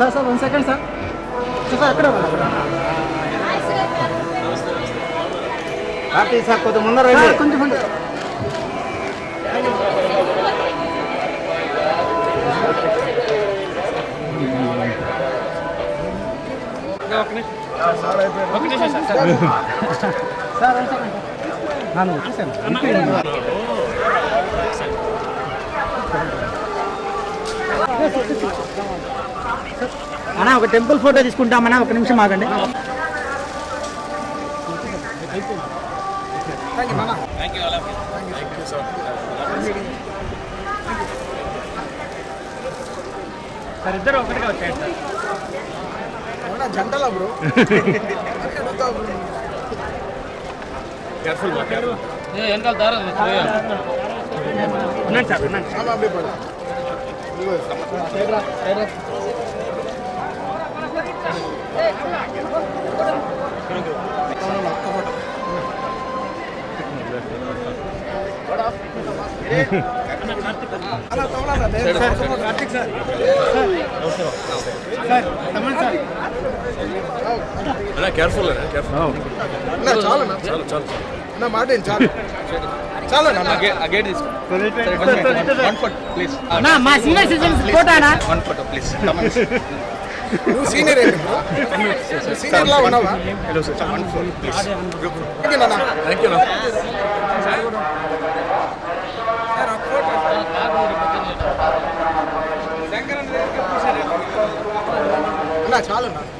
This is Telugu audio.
Sir sir one second sir. Sir అక్కడ కార్తీక్ సార్ కొద్దిగా ముందర సార్, కొంచెం ఉండు. సార్ వన్ సెకండ్ నన్ను వచ్చేసాను అన్నా ఒక టెంపుల్ ఫోటో తీసుకుంటామన్నా ఒక నిమిషం ఆగండి. సార్ ఇద్దరు ఒకటిగా వచ్చాయండి సార్. జంటలా బ్రో? ఉన్నాను సార్ ఉన్నాను sir Thaman sir careful careful చాలు చాలు చాలు నా మాట ఏం చాలు చాలు గేట్ తీసుకో. వన్ ఫోటో ప్లీజ్ అన్నా మా సీనియర్ సిటిజన్స్ ఫోటోనా వన్ ఫోటో ప్లీజ్ నువ్వు సీనియర్ ఏంటి సీనియర్ లా ఉన్నావా? వన్ ఫోటో ప్లీజ్ ఓకే నాన్న. థ్యాంక్ యూ అన్న చాలు అన్న అన్న, నన్ను.